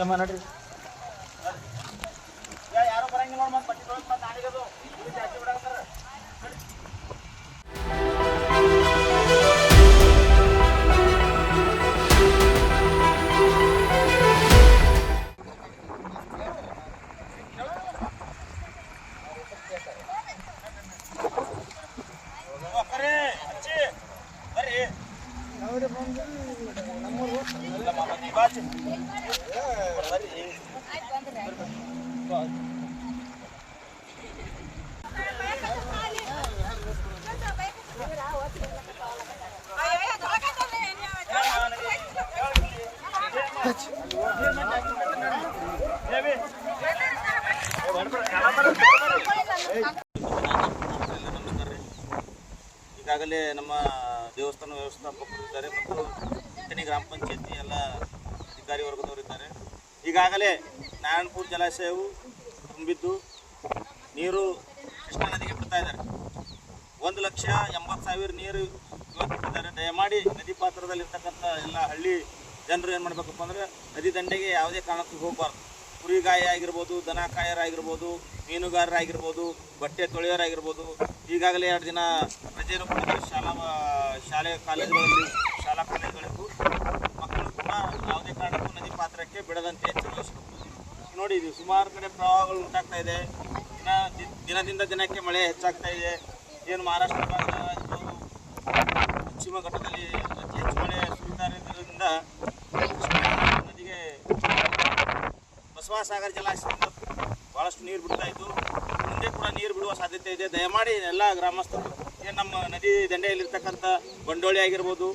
ಏಮ್ಮ ನಡ್ರಿ ಯಾರು ಬರಂಗಿಲ್ಲ ನೋಡಿ ಮತ್ತೆ ಪಟ್ಟಿ ತೊಗೊಂಡು ಮತ್ತೆ ನಾಳೆಗದು ಇದು ಜಾಸ್ತಿ ಬಿಡಾಕತ್ತಾರ ಬರ್ರಿ ಅಜ್ಜಿ ಬರ್ರಿ ಇಲ್ಲಮ್ಮ, ಬನ್ನಿ, ಈಗಾಗಲೇ ನಮ್ಮ ದೇವಸ್ಥಾನ ವ್ಯವಸ್ಥಾಪಕರು ಇದ್ದಾರೆ ಮತ್ತು ಗ್ರಾಮ ಪಂಚಾಯತಿ ಎಲ್ಲ ಅಧಿಕಾರಿ ವರ್ಗದವರು ಇದ್ದಾರೆ ಈಗಾಗಲೇ ನಾರಾಯಣಪುರ ಜಲಾಶಯವು ತುಂಬಿದ್ದು, ನೀರು ಕೃಷ್ಣಾ ನದಿಗೆ ಬಿಡ್ತಾ ಇದ್ದಾರೆ ಒಂದು ಲಕ್ಷ ಎಂಬತ್ತು ಸಾವಿರ ನೀರು ಇವತ್ತು ಬಿಟ್ಟಿದ್ದಾರೆ ದಯಮಾಡಿ ನದಿ ಪಾತ್ರದಲ್ಲಿರ್ತಕ್ಕಂಥ ಎಲ್ಲ ಹಳ್ಳಿ ಜನರು ಏನು ಮಾಡಬೇಕಪ್ಪ ಅಂದರೆ, ನದಿ ದಂಡೆಗೆ ಯಾವುದೇ ಕಾರಣಕ್ಕೂ ಹೋಗಬಾರ್ದು. ಕುರಿಗಾಯಿ ಆಗಿರ್ಬೋದು, ದನ ಕಾಯರಾಗಿರ್ಬೋದು, ಮೀನುಗಾರರಾಗಿರ್ಬೋದು, ಬಟ್ಟೆ ತೊಳೆಯೋರಾಗಿರ್ಬೋದು, ಈಗಾಗಲೇ ಎರಡು ದಿನ ರಜೆಯನ್ನು ಕೊಟ್ಟಿದ್ದಾರೆ. ಶಾಲಾ, ಶಾಲೆ ಕಾಲೇಜುಗಳಲ್ಲಿ, ಶಾಲಾ ಕಾಲೇಜುಗಳಿಗೂ ಮಕ್ಕಳು ಕೂಡ ಯಾವುದೇ ಕಾರಣಕ್ಕೂ ನದಿ ಪಾತ್ರಕ್ಕೆ ಬಿಡದಂತೆ ಎಚ್ಚರ ನೋಡಿ, ಇದು ಸುಮಾರು ಕಡೆ ಪ್ರವಾಹಗಳು ಉಂಟಾಗ್ತಾ ಇದೆ. ದಿನ ದಿನದಿಂದ ದಿನಕ್ಕೆ ಮಳೆ ಹೆಚ್ಚಾಗ್ತಾ ಇದೆ. ಏನು ಮಹಾರಾಷ್ಟ್ರ ಪಶ್ಚಿಮ ಘಟ್ಟದಲ್ಲಿ ಅತಿ ಹೆಚ್ಚು ಮಳೆ ಕೃಷ್ಣಾ ನದಿಗೆ ಬಸವಸಾಗರ ಜಲಾಶಯದಿಂದ ಭಾಳಷ್ಟು ನೀರು ಬಿಡ್ತಾ ಇತ್ತು ಮುಂದೆ ಕೂಡ ನೀರು ಬಿಡುವ ಸಾಧ್ಯತೆ ಇದೆ. ದಯಮಾಡಿ ಎಲ್ಲ ಗ್ರಾಮಸ್ಥರು, ಏನು ನಮ್ಮ ನದಿ ದಂಡೆಯಲ್ಲಿರ್ತಕ್ಕಂಥ ಬಂಡೋಳಿ ಆಗಿರ್ಬೋದು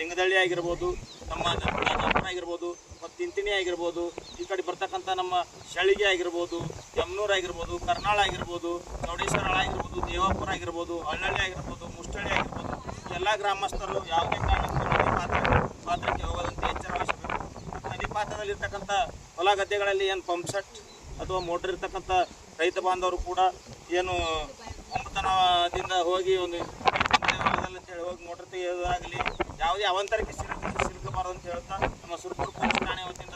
ಲಿಂಗದಳ್ಳಿ ಆಗಿರ್ಬೋದು, ನಮ್ಮ ರಾಜಾಪುರ ಆಗಿರ್ಬೋದು, ಮತ್ತು ತಿಂತಿಣಿ ಆಗಿರ್ಬೋದು, ಈ ಕಡೆ ಬರ್ತಕ್ಕಂಥ ನಮ್ಮ ಶಳಿಗೆ ಆಗಿರ್ಬೋದು, ಯಮನೂರು ಆಗಿರ್ಬೋದು, ಕರ್ನಾಳ ಆಗಿರ್ಬೋದು, ಚೌಡೇಶ್ವರ ಆಗಿರ್ಬೋದು, ದೇವಾಪುರ ಆಗಿರ್ಬೋದು, ಹಳ್ಳಳ್ಳಿ ಆಗಿರ್ಬೋದು, ಮುಷ್ಟಳ್ಳಿ ಆಗಿರ್ಬೋದು, ಎಲ್ಲ ಗ್ರಾಮಸ್ಥರು ಯಾವುದೇ ಕಾರಣಕ್ಕೂ ನದಿ ಪಾತ್ರ ಪಾತ್ರಕ್ಕೆ ಹೋಗದಂತೆ ಎಚ್ಚರ ವಹಿಸಬೇಕು. ನದಿ ಪಾತ್ರದಲ್ಲಿರ್ತಕ್ಕಂಥ ಹೊಲ ಗದ್ದೆಗಳಲ್ಲಿ ಏನು ಪಂಪ್ ಸೆಟ್ ಅಥವಾ ಮೋಟರ್ ಇರ್ತಕ್ಕಂಥ ರೈತ ಬಾಂಧವರು ಕೂಡ ಏನು ಒಂಬತನದಿಂದ ಹೋಗಿ ಒಂದು ಹೊಲದಲ್ಲಿ ಹೋಗಿ ಮೋಟರ್ ತೆಗೆಯೋದಾಗಲಿ ಯಾವುದೇ ಅವಂತರಕ್ಕೆ ಸಿಲುಕ ಸಿಲುಕಬಾರದು ಅಂತ ಹೇಳ್ತಾ ನಮ್ಮ ಸುರಪುರ ಪೊಲೀಸ್ ಠಾಣೆ ವತಿಯಿಂದ